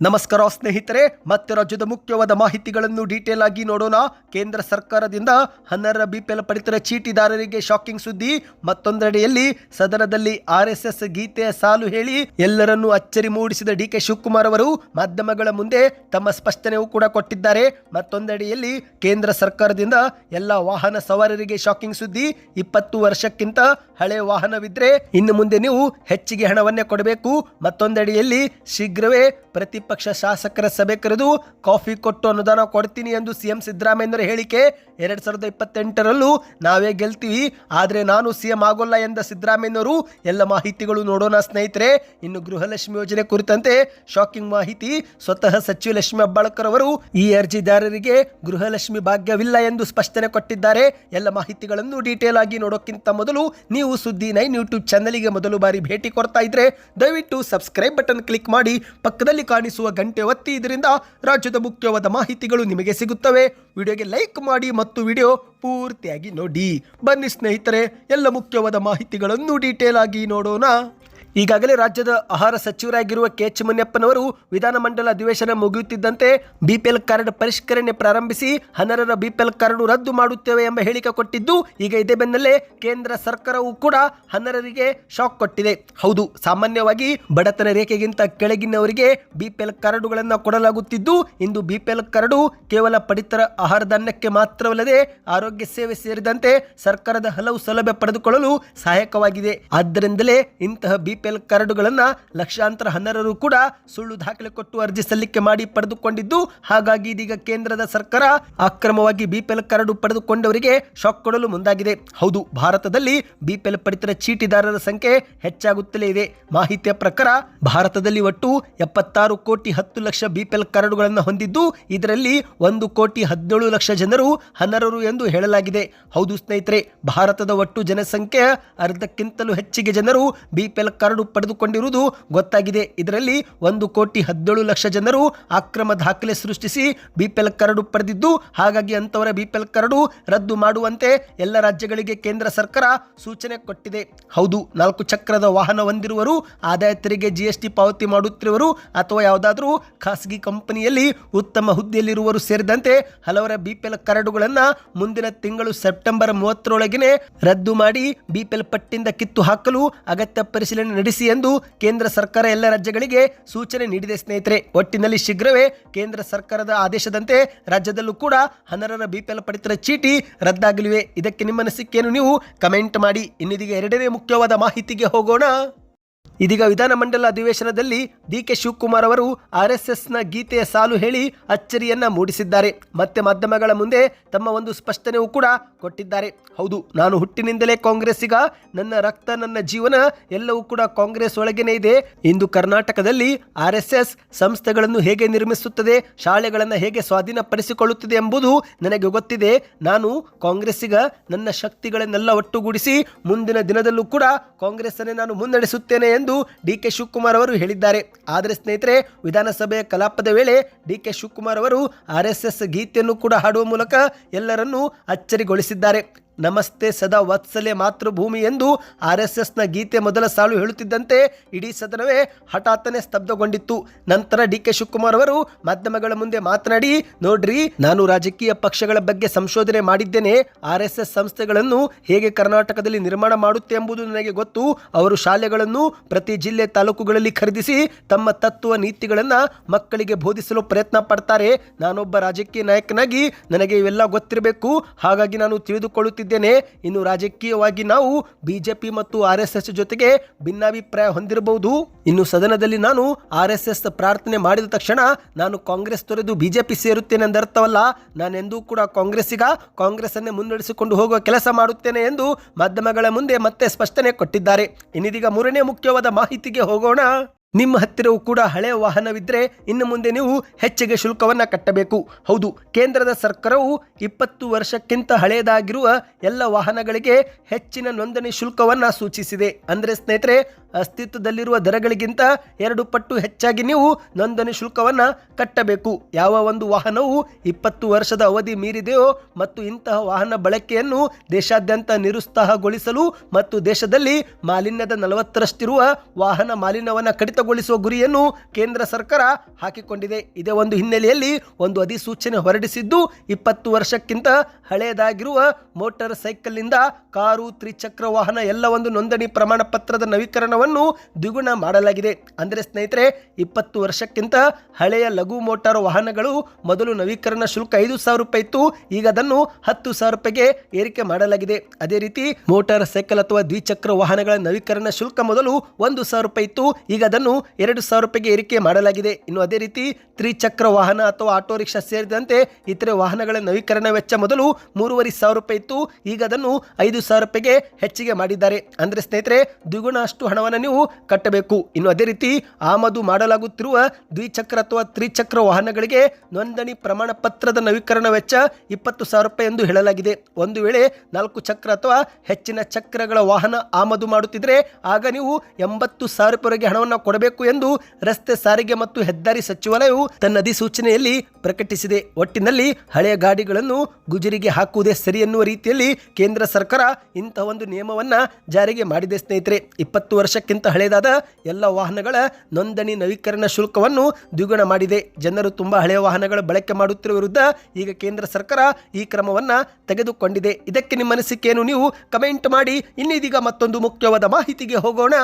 ನಮಸ್ಕಾರ ಸ್ನೇಹಿತರೆ, ಮತ್ತೆ ರಾಜ್ಯದ ಮುಖ್ಯವಾದ ಮಾಹಿತಿಗಳನ್ನು ಡೀಟೇಲ್ ಆಗಿ ನೋಡೋಣ. ಕೇಂದ್ರ ಸರ್ಕಾರದಿಂದ ಹನ್ನರ ಬಿಪಿಎಲ್ ಪಡಿತರ ಚೀಟಿದಾರರಿಗೆ ಶಾಕಿಂಗ್ ಸುದ್ದಿ. ಮತ್ತೊಂದೆಡೆಯಲ್ಲಿ ಸದನದಲ್ಲಿ ಆರ್ಎಸ್ಎಸ್ ಎಸ್ ಎಸ್ ಗೀತೆಯ ಸಾಲು ಹೇಳಿ ಎಲ್ಲರನ್ನೂ ಅಚ್ಚರಿ ಮೂಡಿಸಿದ ಡಿ ಕೆ ಶಿವಕುಮಾರ್ ಅವರು ಮಾಧ್ಯಮಗಳ ಮುಂದೆ ತಮ್ಮ ಸ್ಪಷ್ಟನೆಯೂ ಕೂಡ ಕೊಟ್ಟಿದ್ದಾರೆ. ಮತ್ತೊಂದೆಡೆಯಲ್ಲಿ ಕೇಂದ್ರ ಸರ್ಕಾರದಿಂದ ಎಲ್ಲ ವಾಹನ ಸವಾರರಿಗೆ ಶಾಕಿಂಗ್ ಸುದ್ದಿ. ಇಪ್ಪತ್ತು ವರ್ಷಕ್ಕಿಂತ ಹಳೆ ವಾಹನವಿದ್ರೆ ಇನ್ನು ಮುಂದೆ ನೀವು ಹೆಚ್ಚಿಗೆ ಹಣವನ್ನೇ ಕೊಡಬೇಕು. ಮತ್ತೊಂದೆಡೆಯಲ್ಲಿ ಶೀಘ್ರವೇ ಪ್ರತಿಪಕ್ಷ ಶಾಸಕರ ಸಭೆ ಕರೆದು ಕಾಫಿ ಕೊಟ್ಟು ಅನುದಾನ ಕೊಡ್ತೀನಿ ಎಂದು ಸಿಎಂ ಸಿದ್ದರಾಮಯ್ಯರ ಹೇಳಿಕೆ ಎರಡ್ ಸಾವಿರದ ಇಪ್ಪತ್ತೆಂಟರಲ್ಲೂ ನಾವೇ ಗೆಲ್ತೀವಿ, ಆದರೆ ನಾನು ಸಿಎಂ ಆಗೋಲ್ಲ ಎಂದ ಸಿದ್ದರಾಮಯ್ಯನವರು, ಎಲ್ಲ ಮಾಹಿತಿಗಳು ನೋಡೋಣ ಸ್ನೇಹಿತರೆ. ಇನ್ನು ಗೃಹಲಕ್ಷ್ಮಿ ಯೋಜನೆ ಕುರಿತಂತೆ ಶಾಕಿಂಗ್ ಮಾಹಿತಿ, ಸ್ವತಃ ಸಚಿವ ಲಕ್ಷ್ಮಿ ಅಬ್ಬಾಳ್ಕರ್ ಅವರು ಈ ಅರ್ಜಿದಾರರಿಗೆ ಗೃಹಲಕ್ಷ್ಮಿ ಭಾಗ್ಯವಿಲ್ಲ ಎಂದು ಸ್ಪಷ್ಟನೆ ಕೊಟ್ಟಿದ್ದಾರೆ. ಎಲ್ಲ ಮಾಹಿತಿಗಳನ್ನು ಡೀಟೇಲ್ ಆಗಿ ನೋಡೋಕ್ಕಿಂತ ಮೊದಲು ನೀವು ಸುದ್ದಿ ನೈನ್ ಯೂಟ್ಯೂಬ್ ಚಾನಲ್ಗೆ ಮೊದಲು ಬಾರಿ ಭೇಟಿ ಕೊಡ್ತಾ ಇದ್ರೆ ದಯವಿಟ್ಟು ಸಬ್ಸ್ಕ್ರೈಬ್ ಬಟನ್ ಕ್ಲಿಕ್ ಮಾಡಿ, ಪಕ್ಕದಲ್ಲಿ ಕಾಣಿಸುವ ಗಂಟೆ ಒತ್ತಿ ಇದರಿಂದ ರಾಜ್ಯದ ಮುಖ್ಯವಾದ ಮಾಹಿತಿಗಳು ನಿಮಗೆ ಸಿಗುತ್ತವೆ. ವಿಡಿಯೋಗೆ ಲೈಕ್ ಮಾಡಿ ಮತ್ತು ವಿಡಿಯೋ ಪೂರ್ತಿಯಾಗಿ ನೋಡಿ. ಬನ್ನಿ ಸ್ನೇಹಿತರೆ, ಎಲ್ಲ ಮುಖ್ಯವಾದ ಮಾಹಿತಿಗಳನ್ನು ಡೀಟೇಲ್ ಆಗಿ ನೋಡೋಣ. ಈಗಾಗಲೇ ರಾಜ್ಯದ ಆಹಾರ ಸಚಿವರಾಗಿರುವ ಕೆ ಎಚ್ ಮುನಿಯಪ್ಪನವರು ವಿಧಾನಮಂಡಲ ಅಧಿವೇಶನ ಮುಗಿಯುತ್ತಿದ್ದಂತೆ ಬಿಪಿಎಲ್ ಕಾರ್ಡ್ ಪರಿಷ್ಕರಣೆ ಪ್ರಾರಂಭಿಸಿ ಹನ್ನೆರಡರ ಬಿಪಿಎಲ್ ಕಾರ್ಡ್ ರದ್ದು ಮಾಡುತ್ತೇವೆ ಎಂಬ ಹೇಳಿಕೆ ಕೊಟ್ಟಿದ್ದು, ಈಗ ಇದೇ ಬೆನ್ನಲ್ಲೇ ಕೇಂದ್ರ ಸರ್ಕಾರವು ಕೂಡ ಹನ್ನೆರಡರಿಗೆ ಶಾಕ್ ಕೊಟ್ಟಿದೆ. ಹೌದು, ಸಾಮಾನ್ಯವಾಗಿ ಬಡತನ ರೇಖೆಗಿಂತ ಕೆಳಗಿನವರಿಗೆ ಬಿಪಿಎಲ್ ಕಾರ್ಡುಗಳನ್ನು ಕೊಡಲಾಗುತ್ತಿದ್ದು, ಇಂದು ಬಿಪಿಎಲ್ ಕಾರ್ಡು ಕೇವಲ ಪಡಿತರ ಆಹಾರ ಧಾನ್ಯಕ್ಕೆ ಮಾತ್ರವಲ್ಲದೆ ಆರೋಗ್ಯ ಸೇವೆ ಸೇರಿದಂತೆ ಸರ್ಕಾರದ ಹಲವು ಸೌಲಭ್ಯ ಪಡೆದುಕೊಳ್ಳಲು ಸಹಾಯಕವಾಗಿದೆ. ಆದ್ದರಿಂದಲೇ ಇಂತಹ ಬಿಪಿಎಲ್ ಕಾರ್ಡುಗಳನ್ನು ಲಕ್ಷಾಂತರ ಹನ್ನರರು ಕೂಡ ಸುಳ್ಳು ದಾಖಲೆ ಕೊಟ್ಟು ಅರ್ಜಿ ಸಲ್ಲಿಕೆ ಮಾಡಿ ಪಡೆದುಕೊಂಡಿದ್ದು, ಹಾಗಾಗಿ ಇದೀಗ ಕೇಂದ್ರದ ಸರ್ಕಾರ ಅಕ್ರಮವಾಗಿ ಬಿಪಿಎಲ್ ಕಾರ್ಡು ಪಡೆದುಕೊಂಡವರಿಗೆ ಶಾಕ್ ಕೊಡಲು ಮುಂದಾಗಿದೆ. ಹೌದು, ಭಾರತದಲ್ಲಿ ಬಿಪಿಎಲ್ ಪಡಿತರ ಚೀಟಿದಾರರ ಸಂಖ್ಯೆ ಹೆಚ್ಚಾಗುತ್ತಲೇ ಇದೆ. ಮಾಹಿತಿಯ ಪ್ರಕಾರ, ಭಾರತದಲ್ಲಿ ಒಟ್ಟು ಎಪ್ಪತ್ತಾರು ಕೋಟಿ ಹತ್ತು ಲಕ್ಷ ಬಿಪಿಎಲ್ ಕಾರ್ಡುಗಳನ್ನು ಹೊಂದಿದ್ದು, ಇದರಲ್ಲಿ ಒಂದು ಕೋಟಿ ಹದಿನೇಳು ಲಕ್ಷ ಜನರು ಅನರ್ಹರು ಎಂದು ಹೇಳಲಾಗಿದೆ. ಹೌದು ಸ್ನೇಹಿತರೆ, ಭಾರತದ ಒಟ್ಟು ಜನಸಂಖ್ಯೆಯ ಅರ್ಧಕ್ಕಿಂತಲೂ ಹೆಚ್ಚಿಗೆ ಜನರು ಬಿಪಿಎಲ್ ಕಾರ್ಡು ಪಡೆದುಕೊಂಡಿರುವುದು ಗೊತ್ತಾಗಿದೆ. ಇದರಲ್ಲಿ ಒಂದು ಕೋಟಿ ಹದಿನೇಳು ಲಕ್ಷ ಜನರು ಅಕ್ರಮ ದಾಖಲೆ ಸೃಷ್ಟಿಸಿ ಬಿಪಿಎಲ್ ಕಾರ್ಡು ಪಡೆದಿದ್ದು, ಹಾಗಾಗಿ ಅಂತವರ ಬಿಪಿಎಲ್ ಕಾರ್ಡು ರದ್ದು ಮಾಡುವಂತೆ ಎಲ್ಲ ರಾಜ್ಯಗಳಿಗೆ ಕೇಂದ್ರ ಸರ್ಕಾರ ಸೂಚನೆ ಕೊಟ್ಟಿದೆ. ಹೌದು, ನಾಲ್ಕು ಚಕ್ರದ ವಾಹನ ಹೊಂದಿರುವರು, ಆದಾಯ ತೆರಿಗೆ, ಜಿಎಸ್ಟಿ ಪಾವತಿ ಮಾಡುತ್ತಿರುವರು ಅಥವಾ ಯಾವುದಾದರೂ ಖಾಸಗಿ ಕಂಪನಿಯಲ್ಲಿ ಉತ್ತಮ ಹುದ್ದೆಯಲ್ಲಿರುವರು ಸೇರಿದಂತೆ ಹಲವರ ಬಿಪಿಎಲ್ ಕಾರ್ಡುಗಳನ್ನು ಮುಂದಿನ ತಿಂಗಳು ಸೆಪ್ಟೆಂಬರ್ ಮೂವತ್ತರೊಳಗೆ ರದ್ದು ಮಾಡಿ ಬಿಪಿಎಲ್ ಪಟ್ಟಿಯಿಂದ ಕಿತ್ತು ಹಾಕಲು ಅಗತ್ಯ ಪರಿಶೀಲನೆ ನಡೆಸಿ ಎಂದು ಕೇಂದ್ರ ಸರ್ಕಾರ ಎಲ್ಲ ರಾಜ್ಯಗಳಿಗೆ ಸೂಚನೆ ನೀಡಿದೆ, ಸ್ನೇಹಿತರೆ. ಒಟ್ಟಿನಲ್ಲಿ ಶೀಘ್ರವೇ ಕೇಂದ್ರ ಸರ್ಕಾರದ ಆದೇಶದಂತೆ ರಾಜ್ಯದಲ್ಲೂ ಕೂಡ ಹನರರ ಬಿಪಿಎಲ್ ಪಡಿತರ ಚೀಟಿ ರದ್ದಾಗಲಿವೆ. ಇದಕ್ಕೆ ನಿಮ್ಮ ಅನಿಸಿಕೆಯನ್ನು ನೀವು ಕಮೆಂಟ್ ಮಾಡಿ. ಇನ್ನಿದೀಗ ಎರಡನೇ ಮುಖ್ಯವಾದ ಮಾಹಿತಿಗೆ ಹೋಗೋಣ. ಇದೀಗ ವಿಧಾನಮಂಡಲ ಅಧಿವೇಶನದಲ್ಲಿ ಡಿ ಕೆ ಶಿವಕುಮಾರ್ ಅವರು ಆರ್ ಎಸ್ ಎಸ್ನ ಗೀತೆಯ ಸಾಲು ಹೇಳಿ ಅಚ್ಚರಿಯನ್ನ ಮೂಡಿಸಿದ್ದಾರೆ. ಮತ್ತೆ ಮಾಧ್ಯಮಗಳ ಮುಂದೆ ತಮ್ಮ ಒಂದು ಸ್ಪಷ್ಟನೆಯೂ ಕೂಡ ಕೊಟ್ಟಿದ್ದಾರೆ. ಹೌದು, ನಾನು ಹುಟ್ಟಿನಿಂದಲೇ ಕಾಂಗ್ರೆಸ್ಸಿಗ, ನನ್ನ ರಕ್ತ, ನನ್ನ ಜೀವನ ಎಲ್ಲವೂ ಕೂಡ ಕಾಂಗ್ರೆಸ್ ಒಳಗೇನೆ ಇದೆ. ಇಂದು ಕರ್ನಾಟಕದಲ್ಲಿ ಆರ್ ಎಸ್ ಎಸ್ ಸಂಸ್ಥೆಗಳನ್ನು ಹೇಗೆ ನಿರ್ಮಿಸುತ್ತದೆ, ಶಾಲೆಗಳನ್ನು ಹೇಗೆ ಸ್ವಾಧೀನಪಡಿಸಿಕೊಳ್ಳುತ್ತದೆ ಎಂಬುದು ನನಗೆ ಗೊತ್ತಿದೆ. ನಾನು ಕಾಂಗ್ರೆಸ್ಸಿಗ, ನನ್ನ ಶಕ್ತಿಗಳನ್ನೆಲ್ಲ ಒಟ್ಟುಗೂಡಿಸಿ ಮುಂದಿನ ದಿನದಲ್ಲೂ ಕೂಡ ಕಾಂಗ್ರೆಸ್ ನಾನು ಮುನ್ನಡೆಸುತ್ತೇನೆ ಎಂದು ಡಿ ಕೆ ಶಿವಕುಮಾರ್ ಅವರು ಹೇಳಿದ್ದಾರೆ. ಆದರೆ ಸ್ನೇಹಿತರೆ, ವಿಧಾನಸಭೆಯ ಕಲಾಪದ ವೇಳೆ ಡಿ ಕೆ ಶಿವಕುಮಾರ್ ಅವರು ಆರ್ ಎಸ್ ಎಸ್ ಗೀತೆಯನ್ನು ಕೂಡ ಹಾಡುವ ಮೂಲಕ ಎಲ್ಲರನ್ನೂ ಅಚ್ಚರಿಗೊಳಿಸಿದ್ದಾರೆ. ನಮಸ್ತೆ ಸದಾ ವತ್ಸಲೆ ಮಾತೃಭೂಮಿ ಎಂದು ಆರ್ ಎಸ್ ಎಸ್ನ ಗೀತೆ ಮೊದಲ ಸಾಲು ಹೇಳುತ್ತಿದ್ದಂತೆ ಇಡೀ ಸದನವೇ ಹಠಾತ್ತನೆ ಸ್ತಬ್ಧಗೊಂಡಿತ್ತು. ನಂತರ ಡಿ ಕೆ ಶಿವಕುಮಾರ್ ಅವರು ಮಾಧ್ಯಮಗಳ ಮುಂದೆ ಮಾತನಾಡಿ, ನೋಡ್ರಿ, ನಾನು ರಾಜಕೀಯ ಪಕ್ಷಗಳ ಬಗ್ಗೆ ಸಂಶೋಧನೆ ಮಾಡಿದ್ದೇನೆ. ಆರ್ ಎಸ್ ಸಂಸ್ಥೆಗಳನ್ನು ಹೇಗೆ ಕರ್ನಾಟಕದಲ್ಲಿ ನಿರ್ಮಾಣ ಮಾಡುತ್ತೆ ಎಂಬುದು ನನಗೆ ಗೊತ್ತು. ಅವರು ಶಾಲೆಗಳನ್ನು ಪ್ರತಿ ಜಿಲ್ಲೆ ತಾಲೂಕುಗಳಲ್ಲಿ ಖರೀದಿಸಿ ತಮ್ಮ ತತ್ವ ನೀತಿಗಳನ್ನು ಮಕ್ಕಳಿಗೆ ಬೋಧಿಸಲು ಪ್ರಯತ್ನ ಪಡ್ತಾರೆ. ನಾನೊಬ್ಬ ರಾಜಕೀಯ ನಾಯಕನಾಗಿ ನನಗೆ ಇವೆಲ್ಲ ಗೊತ್ತಿರಬೇಕು. ಹಾಗಾಗಿ ನಾನು ತಿಳಿದುಕೊಳ್ಳುತ್ತಿದ್ದೇನೆ ಇನ್ನು ರಾಜಕೀಯವಾಗಿ ನಾವು ಬಿಜೆಪಿ ಮತ್ತು ಆರ್ ಎಸ್ ಎಸ್ ಜೊತೆಗೆ ಭಿನ್ನಾಭಿಪ್ರಾಯ ಹೊಂದಿರಬಹುದು. ಇನ್ನು ಸದನದಲ್ಲಿ ನಾನು ಆರ್ ಎಸ್ ಎಸ್ ಪ್ರಾರ್ಥನೆ ಮಾಡಿದ ತಕ್ಷಣ ನಾನು ಕಾಂಗ್ರೆಸ್ ತೊರೆದು ಬಿಜೆಪಿ ಸೇರುತ್ತೇನೆ ಎಂದರ್ಥವಲ್ಲ ನಾನೆಂದೂ ಕೂಡ ಕಾಂಗ್ರೆಸ್ಸಿಗ ಕಾಂಗ್ರೆಸ್ ಅನ್ನೇ ಮುನ್ನಡೆಸಿಕೊಂಡು ಹೋಗುವ ಕೆಲಸ ಮಾಡುತ್ತೇನೆ ಎಂದು ಮಾಧ್ಯಮಗಳ ಮುಂದೆ ಮತ್ತೆ ಸ್ಪಷ್ಟನೆ ಕೊಟ್ಟಿದ್ದಾರೆ. ಇನ್ನಿದೀಗ ಮೂರನೇ ಮುಖ್ಯವಾದ ಮಾಹಿತಿಗೆ ಹೋಗೋಣ. ನಿಮ್ಮ ಹತ್ತಿರವೂ ಕೂಡ ಹಳೆಯ ವಾಹನವಿದ್ದರೆ ಇನ್ನು ಮುಂದೆ ನೀವು ಹೆಚ್ಚಿಗೆ ಶುಲ್ಕವನ್ನು ಕಟ್ಟಬೇಕು. ಹೌದು, ಕೇಂದ್ರದ ಸರ್ಕಾರವು ಇಪ್ಪತ್ತು ವರ್ಷಕ್ಕಿಂತ ಹಳೆಯದಾಗಿರುವ ಎಲ್ಲ ವಾಹನಗಳಿಗೆ ಹೆಚ್ಚಿನ ನೋಂದಣಿ ಶುಲ್ಕವನ್ನು ಸೂಚಿಸಿದೆ. ಅಂದರೆ ಸ್ನೇಹಿತರೆ, ಅಸ್ತಿತ್ವದಲ್ಲಿರುವ ದರಗಳಿಗಿಂತ ಎರಡು ಪಟ್ಟು ಹೆಚ್ಚಾಗಿ ನೀವು ನೋಂದಣಿ ಶುಲ್ಕವನ್ನು ಕಟ್ಟಬೇಕು. ಯಾವ ಒಂದು ವಾಹನವು ಇಪ್ಪತ್ತು ವರ್ಷದ ಅವಧಿ ಮೀರಿದೆಯೋ ಮತ್ತು ಇಂತಹ ವಾಹನ ಬಳಕೆಯನ್ನು ದೇಶಾದ್ಯಂತ ನಿರುತ್ಸಾಹಗೊಳಿಸಲು ಮತ್ತು ದೇಶದಲ್ಲಿ ಮಾಲಿನ್ಯದ ನಲವತ್ತರಷ್ಟಿರುವ ವಾಹನ ಮಾಲಿನ್ಯವನ್ನು ಕಡಿತಗೊಳಿಸುವ ಗುರಿಯನ್ನು ಕೇಂದ್ರ ಸರ್ಕಾರ ಹಾಕಿಕೊಂಡಿದೆ. ಇದೇ ಒಂದು ಹಿನ್ನೆಲೆಯಲ್ಲಿ ಒಂದು ಅಧಿಸೂಚನೆ ಹೊರಡಿಸಿದ್ದು, ಇಪ್ಪತ್ತು ವರ್ಷಕ್ಕಿಂತ ಹಳೆಯದಾಗಿರುವ ಮೋಟಾರ್ ಸೈಕಲ್ನಿಂದ ಕಾರು, ತ್ರಿಚಕ್ರ ವಾಹನ ಎಲ್ಲ ಒಂದು ನೋಂದಣಿ ಪ್ರಮಾಣ ಪತ್ರದ ನವೀಕರಣವನ್ನು ದ್ವಿಗುಣ ಮಾಡಲಾಗಿದೆ. ಅಂದರೆ ಸ್ನೇಹಿತರೆ, ಇಪ್ಪತ್ತು ವರ್ಷಕ್ಕಿಂತ ಹಳೆಯ ಲಘು ಮೋಟಾರ್ ವಾಹನಗಳು ಮೊದಲು ನವೀಕರಣ ಶುಲ್ಕ ಐದು ಸಾವಿರ ರೂಪಾಯಿ ಇತ್ತು. ಈಗ ಅದನ್ನು ಹತ್ತು ಸಾವಿರ ರೂಪಾಯಿಗೆ ಏರಿಕೆ ಮಾಡಲಾಗಿದೆ. ಅದೇ ರೀತಿ ಮೋಟಾರ್ ಸೈಕಲ್ ಅಥವಾ ದ್ವಿಚಕ್ರ ವಾಹನಗಳ ನವೀಕರಣ ಶುಲ್ಕ ಮೊದಲು ಒಂದು ಸಾವಿರ ರೂಪಾಯಿ ಇತ್ತು. ಈಗ ಅದನ್ನು ಎರಡು ಸಾವಿರ ರೂಪಾಯಿಗೆ ಏರಿಕೆ ಮಾಡಲಾಗಿದೆ. ಇನ್ನು ಅದೇ ರೀತಿ ತ್ರಿಚಕ್ರ ವಾಹನ ಅಥವಾ ಆಟೋ ರಿಕ್ಷಾ ಸೇರಿದಂತೆ ಇತರೆ ವಾಹನಗಳ ನವೀಕರಣ ವೆಚ್ಚ ಮೊದಲು ಮೂರುವರೆ ಸಾವಿರ ರೂಪಾಯಿ ಇತ್ತು. ಈಗ ಅದನ್ನು ಐದು ಸಾವಿರ ರೂಪಾಯಿಗೆ ಹೆಚ್ಚಿಗೆ ಮಾಡಿದ್ದಾರೆ. ಅಂದರೆ ಸ್ನೇಹಿತರೆ ದ್ವಿಗುಣ ಅಷ್ಟು ಹಣವನ್ನು ನೀವು ಕಟ್ಟಬೇಕು. ಇನ್ನು ಅದೇ ರೀತಿ ಆಮದು ಮಾಡಲಾಗುತ್ತಿರುವ ದ್ವಿಚಕ್ರ ಅಥವಾ ತ್ರಿಚಕ್ರ ವಾಹನಗಳಿಗೆ ನೋಂದಣಿ ಪ್ರಮಾಣ ಪತ್ರದ ನವೀಕರಣ ವೆಚ್ಚ ಇಪ್ಪತ್ತು ಸಾವಿರ ರೂಪಾಯಿ ಎಂದು ಹೇಳಲಾಗಿದೆ. ಒಂದು ವೇಳೆ ನಾಲ್ಕು ಚಕ್ರ ಅಥವಾ ಹೆಚ್ಚಿನ ಚಕ್ರಗಳ ವಾಹನ ಆಮದು ಮಾಡುತ್ತಿದ್ದರೆ ಆಗ ನೀವು ಎಂಬತ್ತು ಸಾವಿರ ರೂಪಾಯಿವರೆಗೆ ಹಣವನ್ನು ಕೊಡಬೇಕು. ಎಂದು ರಸ್ತೆ ಸಾರಿಗೆ ಮತ್ತು ಹೆದ್ದಾರಿ ಸಚಿವಾಲಯವು ತನ್ನ ಅಧಿಸೂಚನೆಯಲ್ಲಿ ಪ್ರಕಟಿಸಿದೆ. ಒಟ್ಟಿನಲ್ಲಿ ಹಳೆಯ ಗಾಡಿಗಳನ್ನು ಗುಜರಿಗೆ ಹಾಕುವುದೇ ಸರಿ ಎನ್ನುವ ರೀತಿಯಲ್ಲಿ ಕೇಂದ್ರ ಸರ್ಕಾರ ಇಂತಹ ಒಂದು ನಿಯಮವನ್ನ ಜಾರಿಗೆ ಮಾಡಿದೆ ಸ್ನೇಹಿತರೆ. ಇಪ್ಪತ್ತು ವರ್ಷಕ್ಕಿಂತ ಹಳೆಯದಾದ ಎಲ್ಲ ವಾಹನಗಳ ನೋಂದಣಿ ನವೀಕರಣ ಶುಲ್ಕವನ್ನು ದ್ವಿಗುಣ ಮಾಡಿದೆ. ಜನರು ತುಂಬಾ ಹಳೆಯ ವಾಹನಗಳ ಬಳಕೆ ಮಾಡುತ್ತಿರುವ ವಿರುದ್ಧ ಈಗ ಕೇಂದ್ರ ಸರ್ಕಾರ ಈ ಕ್ರಮವನ್ನ ತೆಗೆದುಕೊಂಡಿದೆ. ಇದಕ್ಕೆ ನಿಮ್ಮ ಅನಿಸಿಕೆಯನ್ನು ನೀವು ಕಮೆಂಟ್ ಮಾಡಿ. ಇನ್ನಿದೀಗ ಮತ್ತೊಂದು ಮುಖ್ಯವಾದ ಮಾಹಿತಿಗೆ ಹೋಗೋಣ.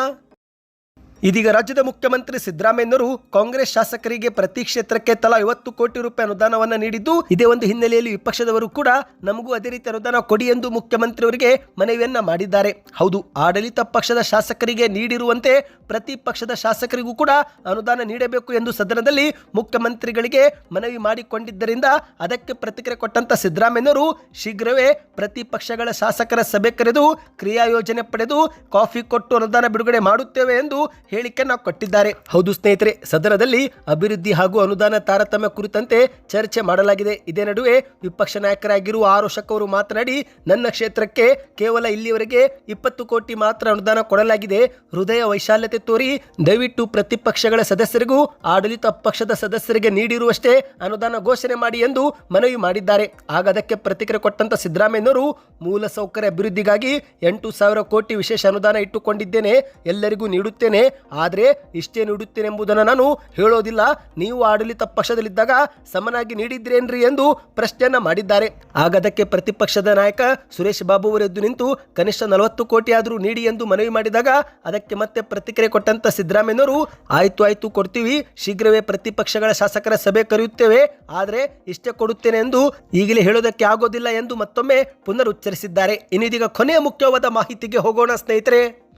ಇದೀಗ ರಾಜ್ಯದ ಮುಖ್ಯಮಂತ್ರಿ ಸಿದ್ದರಾಮಯ್ಯನವರು ಕಾಂಗ್ರೆಸ್ ಶಾಸಕರಿಗೆ ಪ್ರತಿ ಕ್ಷೇತ್ರಕ್ಕೆ ತಲಾ ಐವತ್ತು ಕೋಟಿ ರೂಪಾಯಿ ಅನುದಾನವನ್ನು ನೀಡಿದ್ದು, ಇದೇ ಒಂದು ಹಿನ್ನೆಲೆಯಲ್ಲಿ ವಿಪಕ್ಷದವರು ಕೂಡ ನಮಗೂ ಅದೇ ರೀತಿ ಅನುದಾನ ಕೊಡಿ ಎಂದು ಮುಖ್ಯಮಂತ್ರಿಯವರಿಗೆ ಮನವಿಯನ್ನ ಮಾಡಿದ್ದಾರೆ. ಹೌದು, ಆಡಳಿತ ಪಕ್ಷದ ಶಾಸಕರಿಗೆ ನೀಡಿರುವಂತೆ ಪ್ರತಿ ಪಕ್ಷದ ಶಾಸಕರಿಗೂ ಕೂಡ ಅನುದಾನ ನೀಡಬೇಕು ಎಂದು ಸದನದಲ್ಲಿ ಮುಖ್ಯಮಂತ್ರಿಗಳಿಗೆ ಮನವಿ ಮಾಡಿಕೊಂಡಿದ್ದರಿಂದ, ಅದಕ್ಕೆ ಪ್ರತಿಕ್ರಿಯೆ ಕೊಟ್ಟಂತ ಸಿದ್ದರಾಮಯ್ಯನವರು ಶೀಘ್ರವೇ ಪ್ರತಿ ಪಕ್ಷಗಳ ಶಾಸಕರ ಸಭೆ ಕರೆದು, ಕ್ರಿಯಾ ಯೋಜನೆ ಪಡೆದು, ಕಾಫಿ ಕೊಟ್ಟು ಅನುದಾನ ಬಿಡುಗಡೆ ಮಾಡುತ್ತೇವೆ ಎಂದು ಹೇಳಿಕೆಯನ್ನು ಕೊಟ್ಟಿದ್ದಾರೆ. ಹೌದು ಸ್ನೇಹಿತರೆ, ಸದನದಲ್ಲಿ ಅಭಿವೃದ್ಧಿ ಹಾಗೂ ಅನುದಾನ ತಾರತಮ್ಯ ಕುರಿತಂತೆ ಚರ್ಚೆ ಮಾಡಲಾಗಿದೆ. ಇದೇ ನಡುವೆ ವಿಪಕ್ಷ ನಾಯಕರಾಗಿರುವ ಆರೋಷಕ್ ಅವರು ಮಾತನಾಡಿ, ನನ್ನ ಕ್ಷೇತ್ರಕ್ಕೆ ಕೇವಲ ಇಲ್ಲಿಯವರೆಗೆ ಇಪ್ಪತ್ತು ಕೋಟಿ ಮಾತ್ರ ಅನುದಾನ ಕೊಡಲಾಗಿದೆ. ಹೃದಯ ವೈಶಾಲ್ಯತೆ ತೋರಿ ದಯವಿಟ್ಟು ಪ್ರತಿಪಕ್ಷಗಳ ಸದಸ್ಯರಿಗೂ, ಆಡಳಿತ ಪಕ್ಷದ ಸದಸ್ಯರಿಗೆ ನೀಡಿರುವಷ್ಟೇ ಅನುದಾನ ಘೋಷಣೆ ಮಾಡಿ ಎಂದು ಮನವಿ ಮಾಡಿದ್ದಾರೆ. ಆಗ ಅದಕ್ಕೆ ಪ್ರತಿಕ್ರಿಯೆ ಕೊಟ್ಟಂತ ಸಿದ್ದರಾಮಯ್ಯನವರು ಮೂಲಸೌಕರ್ಯ ಅಭಿವೃದ್ಧಿಗಾಗಿ ಎಂಟು ಸಾವಿರ ಕೋಟಿ ವಿಶೇಷ ಅನುದಾನ ಇಟ್ಟುಕೊಂಡಿದ್ದೇನೆ, ಎಲ್ಲರಿಗೂ ನೀಡುತ್ತೇನೆ ಆದರೆ ಇಷ್ಟೇ ನೀಡುತ್ತೇನೆಂಬುದನ್ನು ನಾನು ಹೇಳೋದಿಲ್ಲ. ನೀವು ಆಡಳಿತ ಪಕ್ಷದಲ್ಲಿದ್ದಾಗ ಸಮನಾಗಿ ನೀಡಿದ್ರೇನ್ರಿ ಎಂದು ಪ್ರಶ್ನೆಯನ್ನ ಮಾಡಿದ್ದಾರೆ. ಆಗ ಅದಕ್ಕೆ ಪ್ರತಿಪಕ್ಷದ ನಾಯಕ ಸುರೇಶ್ ಬಾಬು ಅವರೆದ್ದು ನಿಂತು ಕನಿಷ್ಠ ನಲವತ್ತು ಕೋಟಿ ಆದರೂ ನೀಡಿ ಎಂದು ಮನವಿ ಮಾಡಿದಾಗ ಅದಕ್ಕೆ ಮತ್ತೆ ಪ್ರತಿಕ್ರಿಯೆ ಕೊಟ್ಟಂತ ಸಿದ್ದರಾಮಯ್ಯನವರು, ಆಯ್ತು ಆಯ್ತು, ಕೊಡ್ತೀವಿ. ಶೀಘ್ರವೇ ಪ್ರತಿಪಕ್ಷಗಳ ಶಾಸಕರ ಸಭೆ ಕರೆಯುತ್ತೇವೆ. ಆದರೆ ಇಷ್ಟೇ ಕೊಡುತ್ತೇನೆ ಎಂದು ಈಗಲೇ ಹೇಳೋದಕ್ಕೆ ಆಗೋದಿಲ್ಲ ಎಂದು ಮತ್ತೊಮ್ಮೆ ಪುನರುಚ್ಚರಿಸಿದ್ದಾರೆ. ಇನ್ನಿದೀಗ ಕೊನೆಯ ಮುಖ್ಯವಾದ ಮಾಹಿತಿಗೆ ಹೋಗೋಣ, ಸ್ನೇಹಿತರೆ.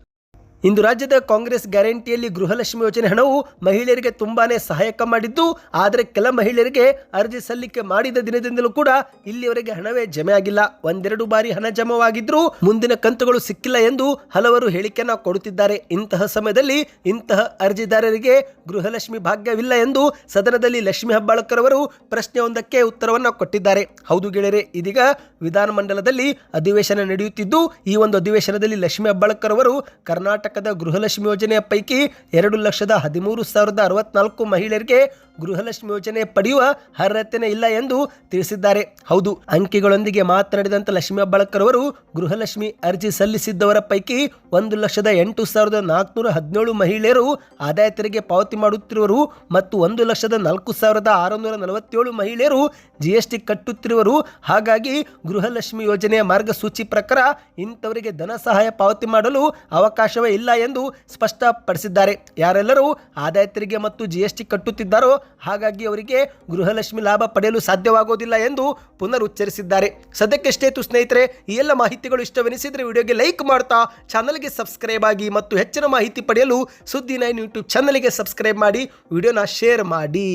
ಇಂದು ರಾಜ್ಯದ ಕಾಂಗ್ರೆಸ್ ಗ್ಯಾರಂಟಿಯಲ್ಲಿ ಗೃಹಲಕ್ಷ್ಮಿ ಯೋಜನೆ ಹಣವು ಮಹಿಳೆಯರಿಗೆ ತುಂಬಾನೇ ಸಹಾಯಕ ಮಾಡಿದ್ದು, ಆದರೆ ಕೆಲ ಮಹಿಳೆಯರಿಗೆ ಅರ್ಜಿ ಸಲ್ಲಿಕೆ ಮಾಡಿದ ದಿನದಿಂದಲೂ ಕೂಡ ಇಲ್ಲಿಯವರೆಗೆ ಹಣವೇ ಜಮೆ ಆಗಿಲ್ಲ. ಒಂದೆರಡು ಬಾರಿ ಹಣ ಜಮವಾಗಿದ್ರೂ ಮುಂದಿನ ಕಂತುಗಳು ಸಿಕ್ಕಿಲ್ಲ ಎಂದು ಹಲವರು ಹೇಳಿಕೆಯನ್ನು ಕೊಡುತ್ತಿದ್ದಾರೆ. ಇಂತಹ ಸಮಯದಲ್ಲಿ ಇಂತಹ ಅರ್ಜಿದಾರರಿಗೆ ಗೃಹಲಕ್ಷ್ಮಿ ಭಾಗ್ಯವಿಲ್ಲ ಎಂದು ಸದನದಲ್ಲಿ ಲಕ್ಷ್ಮಿ ಹೆಬ್ಬಾಳ್ಕರ್ ಅವರು ಪ್ರಶ್ನೆಯೊಂದಕ್ಕೆ ಉತ್ತರವನ್ನು ಕೊಟ್ಟಿದ್ದಾರೆ. ಹೌದು ಗೆಳೆಯರೆ, ಇದೀಗ ವಿಧಾನಮಂಡಲದಲ್ಲಿ ಅಧಿವೇಶನ ನಡೆಯುತ್ತಿದ್ದು, ಈ ಒಂದು ಅಧಿವೇಶನದಲ್ಲಿ ಲಕ್ಷ್ಮಿ ಹೆಬ್ಬಾಳ್ಕರ್ ಅವರು ಕರ್ನಾಟಕದ ಗೃಹಲಕ್ಷ್ಮಿ ಯೋಜನೆಯ ಪೈಕಿ ಎರಡು ಲಕ್ಷದ ಹದಿಮೂರು ಸಾವಿರದ ಅರವತ್ನಾಲ್ಕು ಮಹಿಳೆಯರಿಗೆ ಗೃಹಲಕ್ಷ್ಮಿ ಯೋಜನೆ ಪಡೆಯುವ ಅರ್ಹತೆನೇ ಇಲ್ಲ ಎಂದು ತಿಳಿಸಿದ್ದಾರೆ. ಹೌದು, ಅಂಕಿಗಳೊಂದಿಗೆ ಮಾತನಾಡಿದಂತ ಲಕ್ಷ್ಮಿ ಹೆಬ್ಬಾಳ್ಕರ್ ಅವರು ಗೃಹಲಕ್ಷ್ಮಿ ಅರ್ಜಿ ಸಲ್ಲಿಸಿದ್ದವರ ಪೈಕಿ ಒಂದು ಲಕ್ಷದ ಎಂಟು ಸಾವಿರದ ನಾಲ್ಕುನೂರ ಹದಿನೇಳು ಮಹಿಳೆಯರು ಆದಾಯ ತೆರಿಗೆ ಪಾವತಿ ಮಾಡುತ್ತಿರುವರು ಮತ್ತು ಒಂದು ಲಕ್ಷದ ನಾಲ್ಕು ಸಾವಿರದ ಆರುನೂರ ನಲವತ್ತೇಳು ಮಹಿಳೆಯರು ಜಿ ಎಸ್ ಟಿ ಕಟ್ಟುತ್ತಿರುವರು. ಹಾಗಾಗಿ ಗೃಹಲಕ್ಷ್ಮಿ ಯೋಜನೆಯ ಮಾರ್ಗಸೂಚಿ ಪ್ರಕಾರ ಇಂಥವರಿಗೆ ಧನ ಸಹಾಯ ಪಾವತಿ ಮಾಡಲು ಅವಕಾಶವೇ ಇಲ್ಲ ಎಂದು ಸ್ಪಷ್ಟಪಡಿಸಿದ್ದಾರೆ. ಯಾರೆಲ್ಲರೂ ಆದಾಯ ತೆರಿಗೆ ಮತ್ತು ಜಿ ಎಸ್ ಟಿ ಕಟ್ಟುತ್ತಿದ್ದಾರೋ ಹಾಗಾಗಿ ಅವರಿಗೆ ಗೃಹಲಕ್ಷ್ಮಿ ಲಾಭ ಪಡೆಯಲು ಸಾಧ್ಯವಾಗುವುದಿಲ್ಲ ಎಂದು ಪುನರುಚ್ಚರಿಸಿದ್ದಾರೆ. ಸದ್ಯಕ್ಕೆಷ್ಟೇತು ಸ್ನೇಹಿತರೆ, ಈ ಎಲ್ಲ ಮಾಹಿತಿಗಳು ಇಷ್ಟವೆನಿಸಿದರೆ ವಿಡಿಯೋಗೆ ಲೈಕ್ ಮಾಡ್ತಾ, ಚಾನಲ್ಗೆ ಸಬ್ಸ್ಕ್ರೈಬ್ ಆಗಿ ಮತ್ತು ಹೆಚ್ಚಿನ ಮಾಹಿತಿ ಪಡೆಯಲು ಸುದ್ದಿ ನೈನ್ ಯೂಟ್ಯೂಬ್ ಚಾನಲ್ಗೆ ಸಬ್ಸ್ಕ್ರೈಬ್ ಮಾಡಿ, ವಿಡಿಯೋನ ಶೇರ್ ಮಾಡಿ.